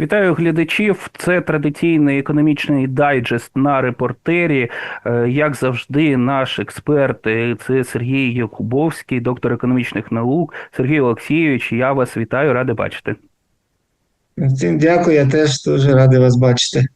Вітаю глядачів. Це традиційний економічний дайджест на репортері. Е, Як завжди, наш експерт е, це Сергій Якубовський, доктор економічних наук. Сергій Олексійович, я вас вітаю, радий бачити. Всім дякую, я теж дуже радий вас бачити.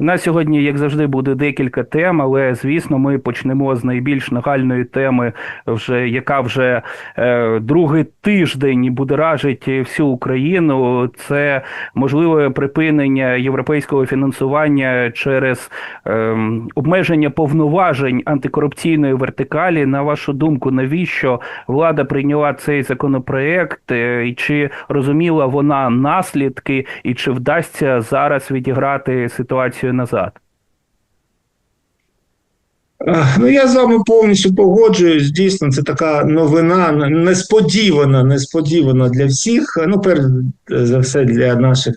У нас сьогодні, як завжди, буде декілька тем, але звісно, ми почнемо з найбільш нагальної теми, вже яка вже е, другий тиждень будоражить всю Україну. Це можливе припинення європейського фінансування через е, обмеження повноважень антикорупційної вертикалі. На вашу думку, навіщо влада прийняла цей законопроект? Е, і Чи розуміла вона наслідки, і чи вдасться зараз відіграти ситуацію назад? Ну, я з вами повністю погоджуюсь. Дійсно, це така новина несподівана, несподівана для всіх. Ну, перш за все, для наших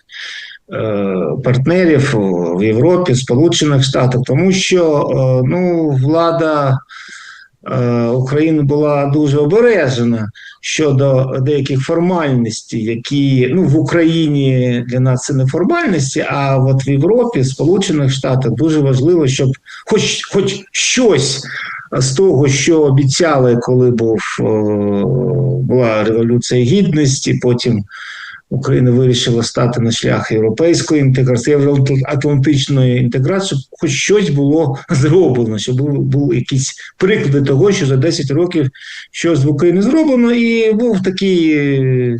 е, партнерів в Європі, Сполучених Штатах, тому що е, ну, влада е, України була дуже обережена щодо деяких формальностей, які ну в Україні для нас це не формальності, а от в Європі, Сполучених Штатах дуже важливо, щоб хоч хоч щось з того, що обіцяли, коли був була революція гідності, потім. Україна вирішила стати на шлях європейської інтеграції, євроатлантичної інтеграції, хоч щось було зроблено, щоб були, були якісь приклади того, що за 10 років щось в Україні зроблено, і був такий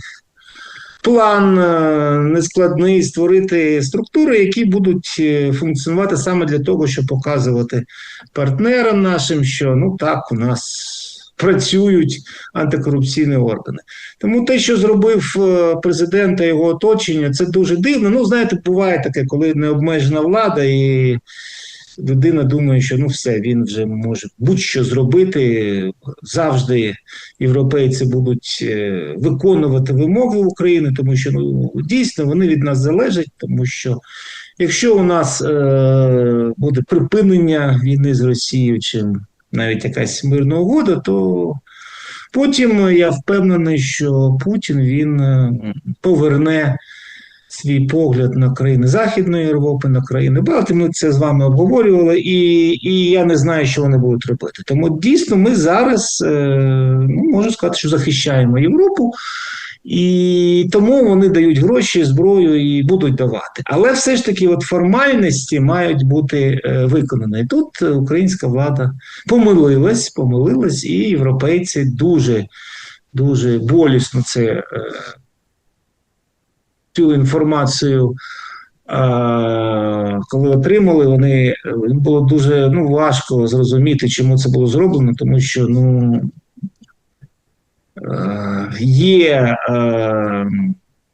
план нескладний створити структури, які будуть функціонувати саме для того, щоб показувати партнерам нашим, що ну так у нас працюють антикорупційні органи. Тому те, що зробив президент та його оточення, це дуже дивно. Ну, знаєте, буває таке, коли необмежена влада, і людина думає, що ну все, він вже може будь-що зробити. Завжди європейці будуть виконувати вимоги України, тому що ну дійсно вони від нас залежать, тому що. Якщо у нас е, буде припинення війни з Росією, чим навіть якась мирна угода, то потім я впевнений, що Путін він поверне свій погляд на країни Західної Європи, на країни Балтії. Ми це з вами обговорювали, і і я не знаю, що вони будуть робити. Тому дійсно ми зараз ну, можу сказати, що захищаємо Європу. І тому вони дають гроші, зброю і будуть давати. Але все ж таки, от формальності мають бути е, виконані. Тут українська влада помилилась, помилилась, і європейці дуже дуже болісно це е, цю інформацію. Коли отримали, вони було дуже ну, важко зрозуміти, чому це було зроблено, тому що ну є е,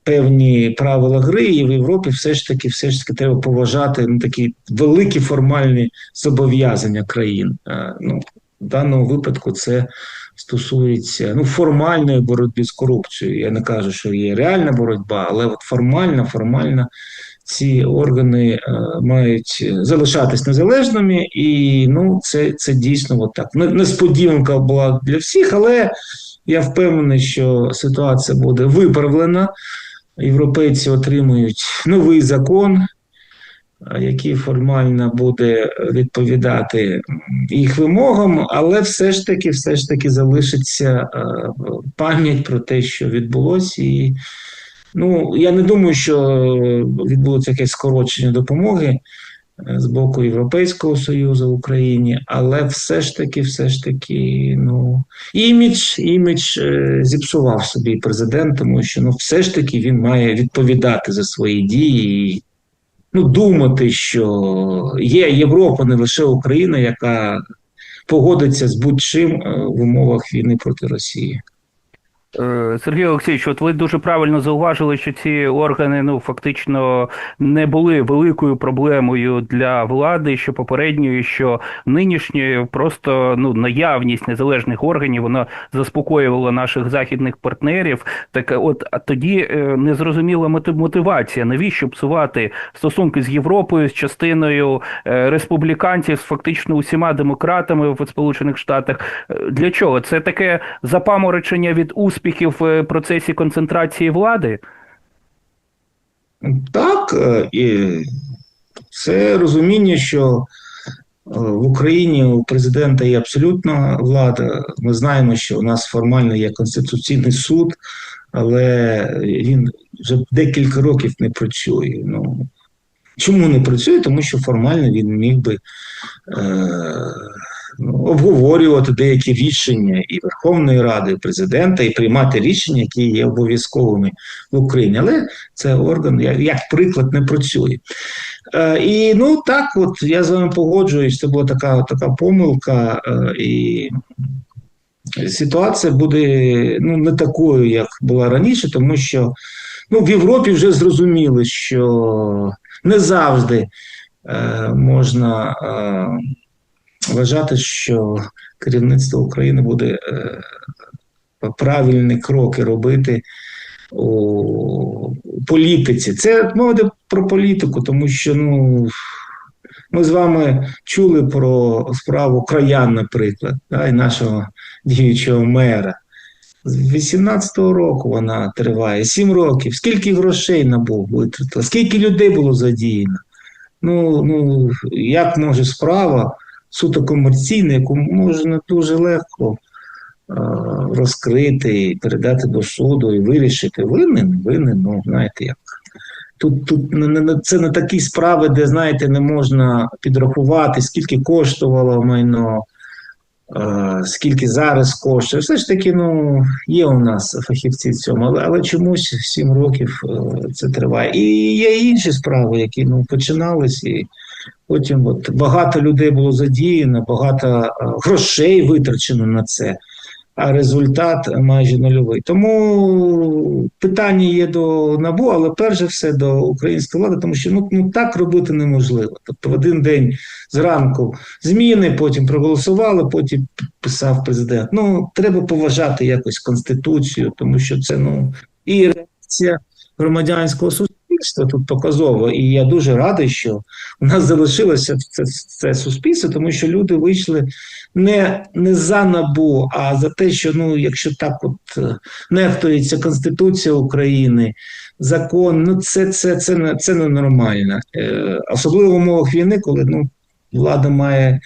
певні правила гри, і в Європі все ж таки все ж таки треба поважати ну, такі великі формальні зобов'язання країн. Е, ну, В даному випадку це стосується ну, формальної боротьби з корупцією. Я не кажу, що є реальна боротьба, але от формальна, формальна. Ці органи е, мають залишатись незалежними, і ну це це дійсно от так. Несподіванка була для всіх, але я впевнений, що ситуація буде виправлена. Європейці отримують новий закон, який формально буде відповідати їх вимогам, але все ж таки, все ж таки залишиться пам'ять про те, що відбулося. І ну, я не думаю, що відбудеться якесь скорочення допомоги з боку Європейського Союзу в Україні, але все ж таки, все ж таки, ну імідж, імідж е, зіпсував собі президент, тому що ну, все ж таки він має відповідати за свої дії. і Ну, думати, що є Європа, не лише Україна, яка погодиться з будь-чим в умовах війни проти Росії. Сергій Олексійович, от ви дуже правильно зауважили, що ці органи ну фактично не були великою проблемою для влади, що попередньої, що нинішньої, просто ну наявність незалежних органів вона заспокоювала наших західних партнерів. Так, от а тоді не зрозуміла мотивація, навіщо псувати стосунки з Європою, з частиною республіканців, з фактично усіма демократами в Сполучених Штатах. Для чого це таке запаморочення від успіхів? Успіхів в процесі концентрації влади? Так, е, і це розуміння, що е, в Україні у президента є абсолютна влада. Ми знаємо, що у нас формально є Конституційний суд, але він вже декілька років не працює. Ну, чому не працює? Тому що формально він міг би е, обговорювати деякі рішення і Верховної Ради, і президента, і приймати рішення, які є обов'язковими в Україні. Але це орган, як, приклад, не працює. Е, і ну так, от я з вами погоджуюсь, це була така, така помилка, е, і ситуація буде ну, не такою, як була раніше, тому що ну, в Європі вже зрозуміли, що не завжди е, можна вважати, що керівництво України буде е, правильні кроки робити у політиці. Це мова йде про політику, тому що ну. Ми з вами чули про справу краян, наприклад, да, і нашого діючого мера. З 18-го року вона триває, 7 років. Скільки грошей набув витратила, скільки людей було задіяно? Ну, ну як може справа суто комерційна, яку можна дуже легко розкрити і передати до суду і вирішити, винен, винен, ну знаєте як. Тут тут це не такі справи, де, знаєте, не можна підрахувати, скільки коштувало майно, скільки зараз коштує. Все ж таки, ну, є у нас фахівці в цьому, але, але чомусь 7 років е, це триває. І є інші справи, які ну, починались, потім от, багато людей було задіяно, багато е, грошей витрачено на це а результат майже нульовий. Тому питання є до набу, але перш за все до української влади, тому що ну, ну так робити неможливо. Тобто, в один день зранку зміни, потім проголосували, потім підписав президент. Ну треба поважати якось конституцію, тому що це ну і реакція громадянського суспільства тут показово, і я дуже радий, що у нас залишилося це це суспільство, тому що люди вийшли не не за набу, а за те, що ну, якщо так от е, нехтується Конституція України, закон, ну це це, це, це, це ненормально. Е, особливо в умовах війни, коли ну, влада має.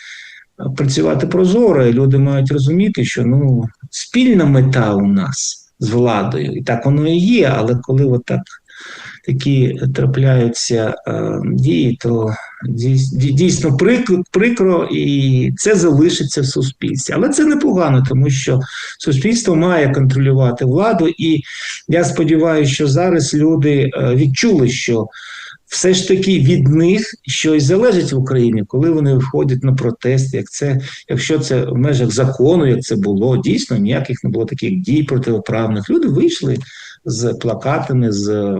Працювати прозоро, і люди мають розуміти, що ну спільна мета у нас з владою, і так воно і є. Але коли отак такі трапляються е, дії, то дійсно прикро, прикро і це залишиться в суспільстві. Але це непогано, тому що суспільство має контролювати владу, і я сподіваюся, що зараз люди е, відчули, що. Все ж таки від них щось залежить в Україні, коли вони виходять на протест, як це, якщо це в межах закону, як це було, дійсно ніяких не було таких дій протиправних. Люди вийшли з плакатами, з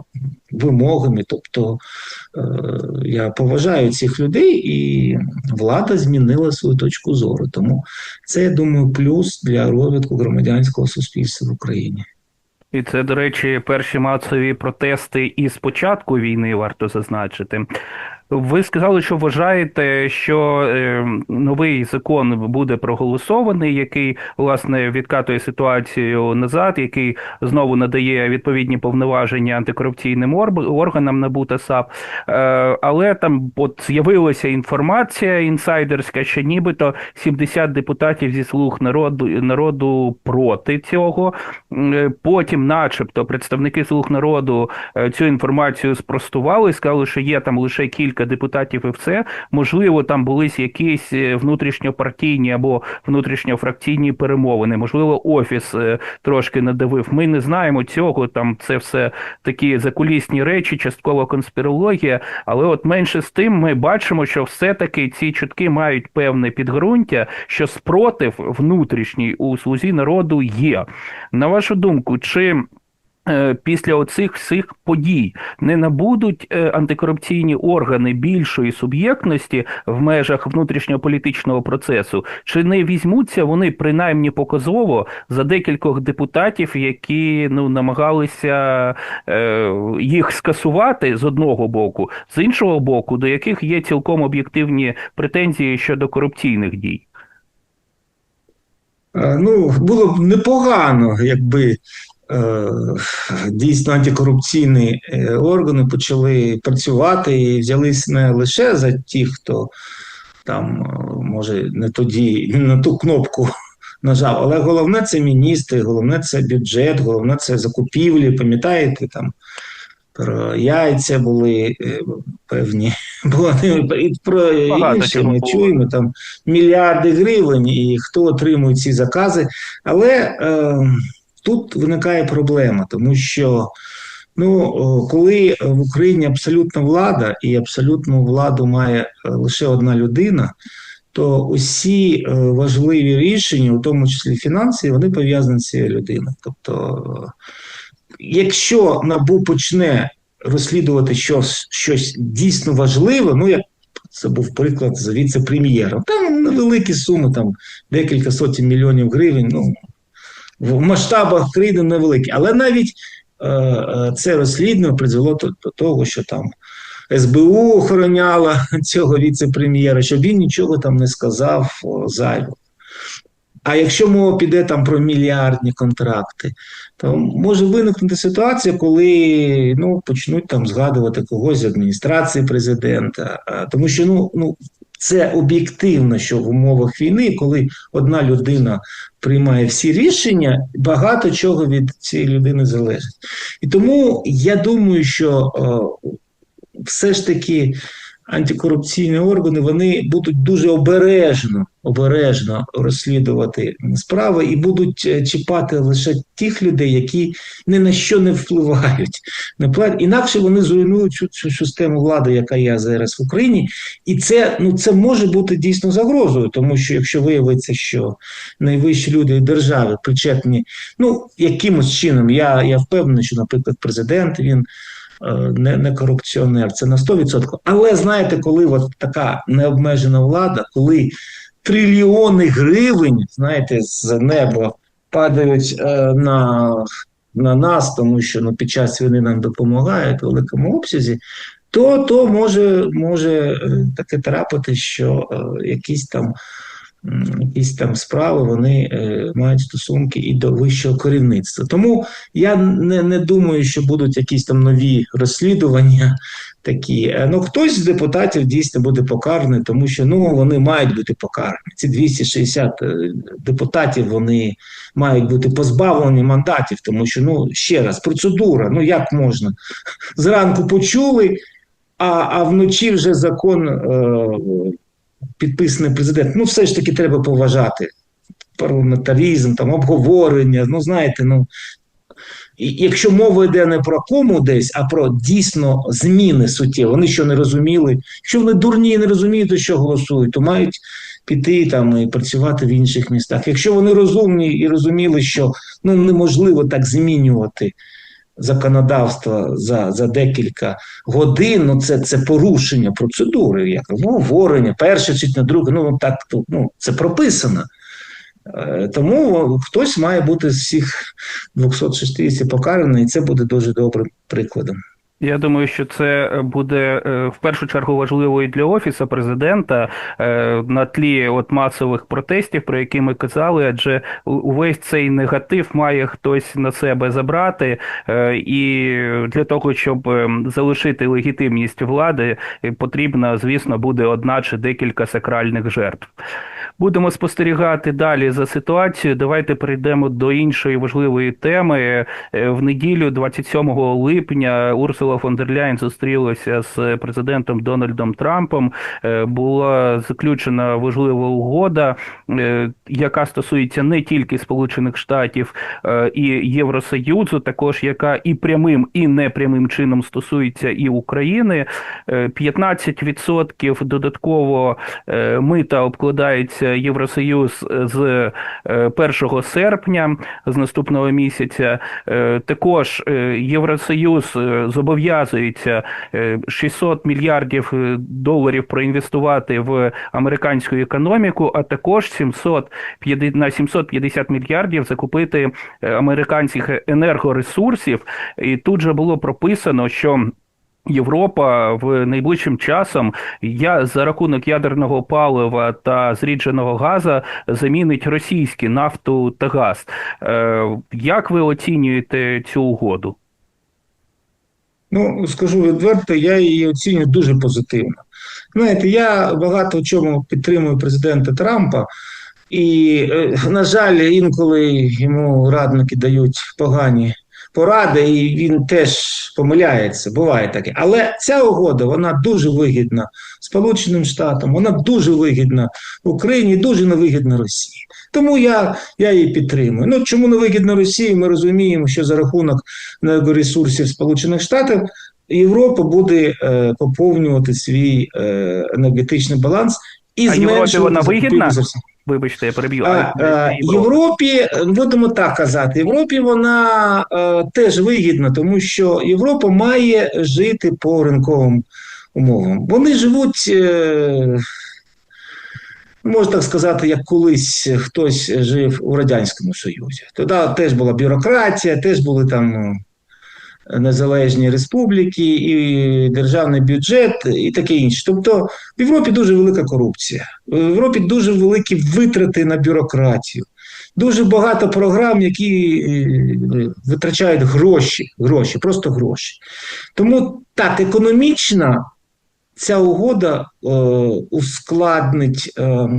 вимогами. Тобто е, я поважаю цих людей, і влада змінила свою точку зору. Тому це я думаю плюс для розвитку громадянського суспільства в Україні. І це, до речі, перші масові протести і початку війни варто зазначити. Ви сказали, що вважаєте, що е, новий закон буде проголосований, який власне відкатує ситуацію назад, який знову надає відповідні повноваження антикорупційним органам НАБУ та САП. Е, але там от з'явилася інформація інсайдерська, що нібито 70 депутатів зі слуг народу народу проти цього. Е, потім, начебто, представники слуг народу цю інформацію спростували, сказали, що є там лише кілька кілька депутатів і все. Можливо, там були якісь е, внутрішньопартійні або внутрішньофракційні перемовини. Можливо, офіс е, трошки надавив. Ми не знаємо цього. Там це все такі закулісні речі, частково конспірологія. Але от менше з тим, ми бачимо, що все-таки ці чутки мають певне підґрунтя, що спротив внутрішній у слузі народу є. На вашу думку, чи після оцих всіх подій не набудуть е, антикорупційні органи більшої суб'єктності в межах внутрішньополітичного процесу, чи не візьмуться вони принаймні показово за декількох депутатів, які ну намагалися е, їх скасувати з одного боку, з іншого боку, до яких є цілком об'єктивні претензії щодо корупційних дій? Ну, було б непогано, якби е, дійсно антикорупційні е, органи почали працювати і взялись не лише за ті, хто там е, може не тоді не на ту кнопку нажав, але головне це міністри, головне це бюджет, головне це закупівлі. Пам'ятаєте, там про яйця були е, певні, і про інше ми чуємо там мільярди гривень, і хто отримує ці закази. Але е, тут виникає проблема, тому що ну, коли в Україні абсолютна влада, і абсолютну владу має е, лише одна людина, то усі е, важливі рішення, у тому числі фінансові, вони пов'язані з цією людиною. Тобто, е, якщо НАБУ почне розслідувати щось, щось дійсно важливе, ну як це був приклад з віце-прем'єром, там невеликі суми, там декілька сотень мільйонів гривень. Ну в масштабах країни невеликі, але навіть е, е, це розслідування призвело до, до того, що там СБУ охороняла цього віце-прем'єра, щоб він нічого там не сказав о, зайвого. А якщо мова піде там про мільярдні контракти, то може виникнути ситуація, коли ну, почнуть там згадувати когось з адміністрації президента. Тому що ну, ну, це об'єктивно, що в умовах війни, коли одна людина приймає всі рішення, багато чого від цієї людини залежить. І тому я думаю, що о, все ж таки антикорупційні органи вони будуть дуже обережно, обережно розслідувати справи і будуть е, чіпати лише тих людей, які ні на що не впливають. Інакше вони зруйнують цю, цю систему влади, яка є зараз в Україні, і це ну це може бути дійсно загрозою, тому що якщо виявиться, що найвищі люди держави причетні, ну якимось чином, я, я впевнений, що, наприклад, президент він не, не корупціонер, це на 100%. Але знаєте, коли от така необмежена влада, коли трильйони гривень, знаєте, з неба падають е, на на нас, тому що ну, під час війни нам допомагають у великому обсязі, то то може може таке трапити, що е, якісь там якісь там справи вони е, мають стосунки і до вищого керівництва. Тому я не не думаю, що будуть якісь там нові розслідування такі. Ну хтось з депутатів дійсно буде покараний, тому що ну вони мають бути покарані. Ці 260 депутатів вони мають бути позбавлені мандатів, тому що ну ще раз процедура. Ну як можна зранку почули, а а вночі вже закон. Е, підписаний президент. Ну, все ж таки треба поважати парламентаризм, там обговорення. Ну, знаєте, ну. І якщо мова йде не про кому десь, а про дійсно зміни суттєві, вони що не розуміли. Якщо вони дурні і не розуміють, то що голосують, то мають піти там і працювати в інших містах. Якщо вони розумні і розуміли, що ну неможливо так змінювати законодавства за за декілька годин, ну це це порушення процедури, як ну, говорення, перше на друге, ну так ну, це прописано. Е, тому хтось має бути з всіх 260 покараний, і це буде дуже добрим прикладом. Я думаю, що це буде в першу чергу важливо і для офісу президента на тлі от масових протестів, про які ми казали, адже увесь цей негатив має хтось на себе забрати, і для того, щоб залишити легітимність влади, потрібна, звісно, буде одна чи декілька сакральних жертв. Будемо спостерігати далі за ситуацією. Давайте перейдемо до іншої важливої теми. В неділю, 27 липня, Урсула фон дер Ляйн зустрілася з президентом Дональдом Трампом. Була заключена важлива угода, яка стосується не тільки Сполучених Штатів і Євросоюзу, також яка і прямим, і непрямим чином стосується і України. 15% додатково мита обкладається Євросоюз з 1 серпня з наступного місяця. Також Євросоюз зобов'язується 600 мільярдів доларів проінвестувати в американську економіку, а також 700, на 750 мільярдів закупити американських енергоресурсів. І тут же було прописано, що Європа в найближчим часом я за рахунок ядерного палива та зрідженого газу замінить російські нафту та газ. Е, Як ви оцінюєте цю угоду? Ну, скажу відверто, я її оцінюю дуже позитивно. Знаєте, я багато в чому підтримую президента Трампа, і, е, на жаль, інколи йому радники дають погані поради, і він теж помиляється, буває таке. Але ця угода вона дуже вигідна Сполученим Штатам, вона дуже вигідна Україні, дуже невигідна Росії. Тому я, я її підтримую. Ну чому невигідна Росії? Ми розуміємо, що за рахунок енергоресурсів Сполучених Штатів Європа буде е, поповнювати свій е, енергетичний баланс і А Європі вона вигідна? Вибачте, я переб'ю. А, А, е, Європі, будемо так казати, Європі вона е, теж вигідна, тому що Європа має жити по ринковим умовам. Вони живуть, е, можна так сказати, як колись хтось жив у Радянському Союзі. Тоді теж була бюрократія, теж були там незалежні республіки, і державний бюджет, і таке інше. Тобто в Європі дуже велика корупція, в Європі дуже великі витрати на бюрократію. Дуже багато програм, які е, витрачають гроші, гроші, просто гроші. Тому так, економічна ця угода е, ускладнить е, е,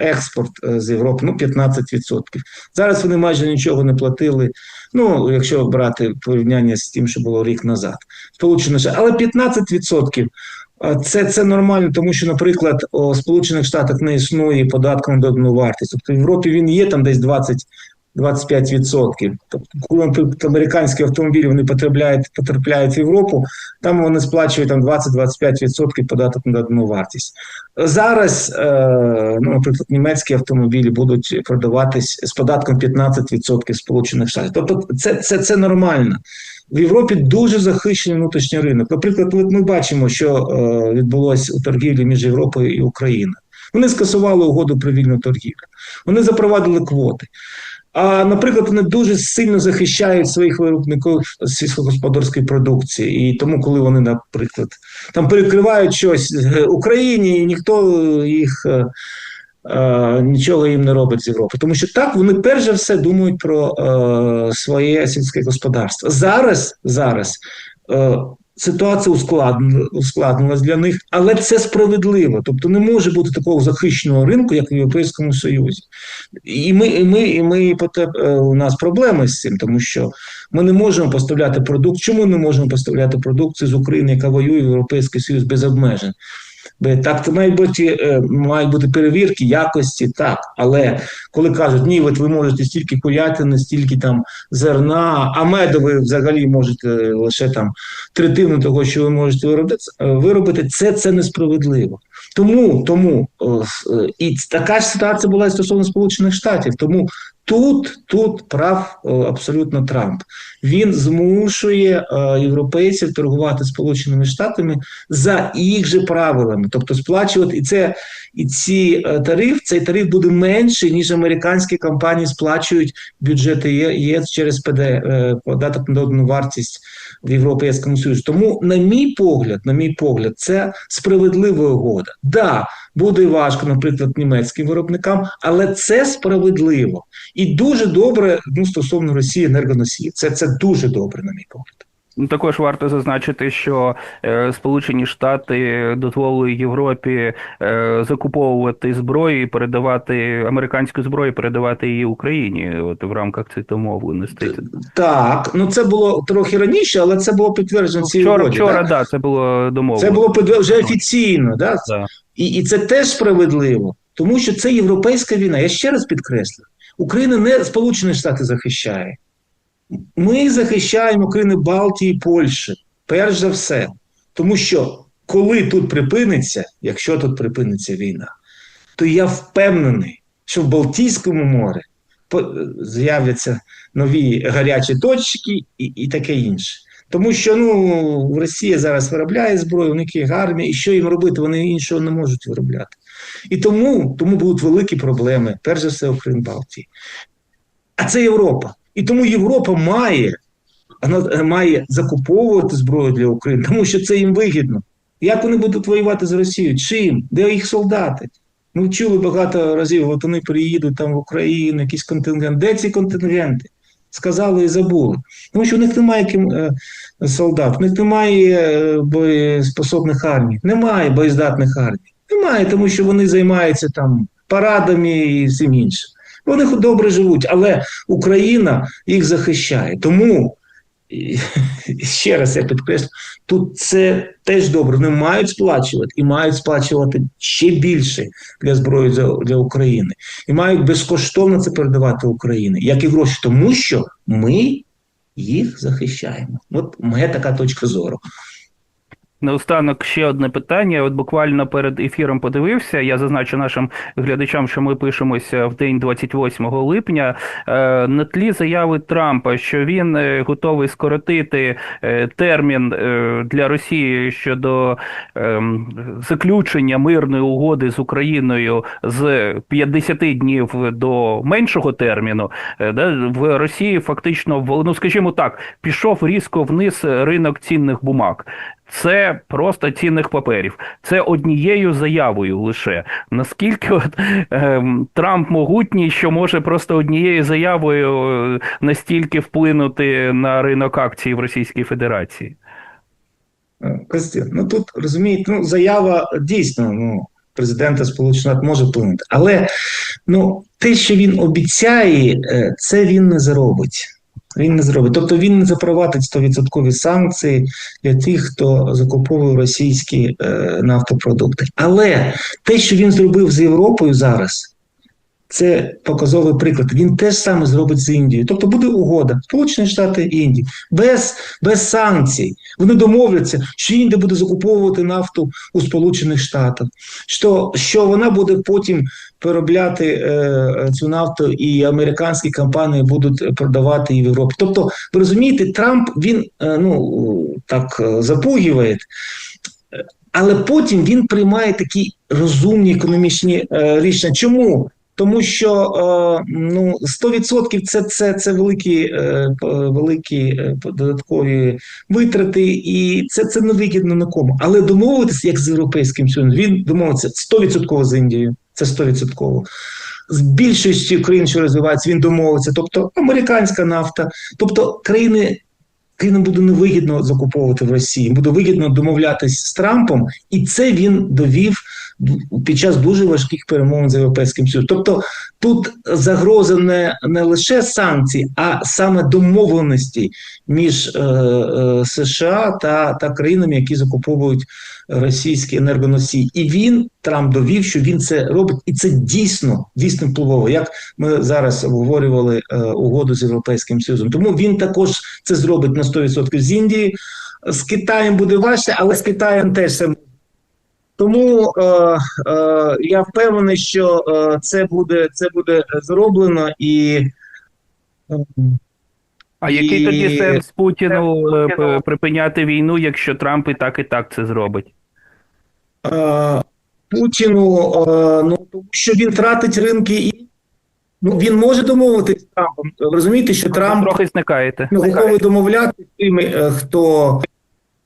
експорт е, з Європи ну, 15%. Зараз вони майже нічого не платили. Ну, якщо брати порівняння з тим, що було рік назад, Сполучені Штати, але 15% це, це нормально, тому що, наприклад, у Сполучених Штатах не існує податку на додану вартість. Тобто в Європі він є там десь 20 25%. Тобто, коли американські автомобілі вони потрапляють, потрапляють в Європу, там вони сплачують там 20-25% податок на додану вартість. Зараз, е, ну, наприклад, німецькі автомобілі будуть продаватись з податком 15% в Сполучених Штатів. Тобто, це, це, це нормально. В Європі дуже захищений внутрішній ринок. Наприклад, ми бачимо, що е, відбулося у торгівлі між Європою і Україною. Вони скасували угоду про вільну торгівлю. Вони запровадили квоти. А, наприклад, вони дуже сильно захищають своїх виробників сільськогосподарської продукції. І тому, коли вони, наприклад, там перекривають щось Україні, і ніхто їх е, е, нічого їм не робить з Європи. Тому що так вони перш за все думають про е, своє сільське господарство. Зараз, зараз е, ситуація ускладнила- ускладнилась для них, але це справедливо. Тобто не може бути такого захищеного ринку, як в Європейському Союзі. І ми, і ми, і ми потеп- е, у нас проблеми з цим, тому що ми не можемо поставляти продукт. Чому не можемо поставляти продукцію з України, яка воює в Європейський Союз без обмежень? Бо Так, це мають бути, е, мають бути перевірки якості, так. Але коли кажуть, ні, от ви можете стільки курятини, стільки там зерна, а меду ви взагалі можете лише там третину того, що ви можете виробити, е, виробити, це, це несправедливо. Тому, тому е, і така ж ситуація була і стосовно Сполучених Штатів. Тому тут, тут прав абсолютно Трамп. Він змушує е, європейців торгувати Сполученими Штатами за їх же правилами, тобто сплачувати і це і ці е, тариф, цей тариф буде менший, ніж американські компанії сплачують бюджети ЄС через ПД, е, податок на додану вартість в Європейському Союзі. Тому, на мій погляд, на мій погляд, це справедлива угода. Да, буде важко, наприклад, німецьким виробникам, але це справедливо і дуже добре ну, стосовно Росії енергоносіїв. Це, це дуже добре, на мій погляд. Ну, Також варто зазначити, що е, Сполучені Штати дозволили Європі е, закуповувати зброю і передавати американську зброю, передавати її Україні, от в рамках цих домовленостей. Так, ну це було трохи раніше, але це було підтверджено цією Вчора, угоді, вчора, так? да, це було домовлено. Це було вже офіційно, да? Да. І, і це теж справедливо, тому що це європейська війна. Я ще раз підкреслю: Україна не Сполучені Штати захищає. Ми захищаємо країни Балтії, Польщі, перш за все. Тому що коли тут припиниться, якщо тут припиниться війна, то я впевнений, що в Балтійському морі з'являться нові гарячі точки і, і таке інше. Тому що ну, Росія зараз виробляє зброю, у них є армія, і що їм робити? Вони іншого не можуть виробляти. І тому, тому будуть великі проблеми, перш за все, у країн Балтії. А це Європа. І тому Європа має вона має закуповувати зброю для України, тому що це їм вигідно. Як вони будуть воювати з Росією? Чим? Де їх солдати? Ми чули багато разів, от вони приїдуть там в Україну, якийсь контингент. Де ці контингенти? Сказали і забули. Тому що в них немає ким, е, солдат, в них немає е, боєспособних армій, немає боєздатних армій. Немає, тому що вони займаються там парадами і всім іншим. Вони добре живуть, але Україна їх захищає. Тому ще раз я підкреслю, тут це теж добре. Вони мають сплачувати і мають сплачувати ще більше для зброї для, для України. І мають безкоштовно це передавати Україні, як і гроші, тому що ми їх захищаємо. От моя така точка зору. Наостанок ще одне питання. От буквально перед ефіром подивився. Я зазначу нашим глядачам, що ми пишемося в день 28 липня. Е, На тлі заяви Трампа, що він е, готовий скоротити е, термін для Росії щодо ем, заключення мирної угоди з Україною з 50 днів до меншого терміну. В Росії фактично ну скажімо так, пішов різко вниз ринок цінних бумаг. Це просто цінних паперів. Це однією заявою лише. Наскільки от, ем, Трамп могутній, що може просто однією заявою е, настільки вплинути на ринок акцій в Російській Федерації? Е, Костя, ну тут розумієте, ну заява дійсно ну, президента Сполучених може вплинути. Але ну, те, що він обіцяє, е, це він не зробить. Він не зробить. Тобто він не запровадить 100% санкції для тих, хто закуповує російські е, нафтопродукти. Але те, що він зробив з Європою зараз, це показовий приклад. Він теж саме зробить з Індією. Тобто буде угода Сполучені Штати і Індії без, без санкцій. Вони домовляться, що Індія буде закуповувати нафту у Сполучених Штатах, що, що вона буде потім переробляти е, цю нафту, і американські компанії будуть продавати її в Європі. Тобто, ви розумієте, Трамп він е, ну так е, запугиває. Але потім він приймає такі розумні економічні е, рішення. Чому? Тому що е, ну 100% це, це, це великі, е, великі е, додаткові витрати, і це, це не вигідно нікому. Але домовитися, як з європейським Союзом, він домовиться 100% з Індією. Це 100%. З більшістю країн, що розвиваються, він домовиться. Тобто американська нафта, тобто країни. Країнам буде невигідно закуповувати в Росії, буде вигідно домовлятися з Трампом, і це він довів під час дуже важких перемовин з Європейським Союзом. Тобто тут загроза не, не лише санкцій, а саме домовленості між е, е, США та, та країнами, які закуповують російські енергоносії. І він Трамп довів, що він це робить, і це дійсно дійсно впливово. Як ми зараз обговорювали е, угоду з Європейським Союзом. Тому він також це зробить на 100% з Індії. З Китаєм буде важче, але з Китаєм теж це тому е, е, я впевнений, що е, це буде це буде зроблено і. е, А який І- тоді сенс Путіну е, припиняти війну, якщо Трамп і так і так це зробить? Е, Путіну, е, ну тому що він тратить ринки і ну він може домовитися з Трампом. Розумієте, що Трамп Трохи зникаєте. готовий домовлятися з тими, хто,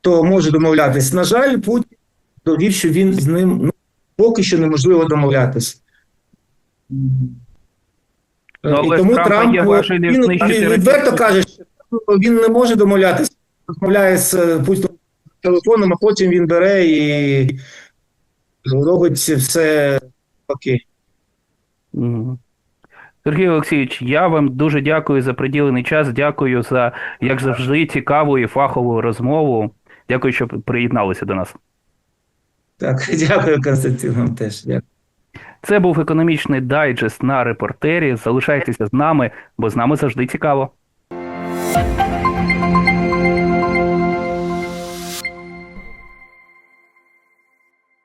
хто може домовлятися. На жаль, Путін довів, що він з ним ну, поки що неможливо домовлятися. Ну, І тому Трамп є він, знищити він відверто каже, що він не може домовлятися. Розмовляє з е, Путіним телефоном, а потім він бере і робить все окей. Сергій Олексійович, я вам дуже дякую за приділений час. Дякую за, як завжди, цікаву і фахову розмову. Дякую, що приєдналися до нас. Так, дякую, Константин, вам теж. Дякую. Це був економічний дайджест на репортері. Залишайтеся з нами, бо з нами завжди цікаво.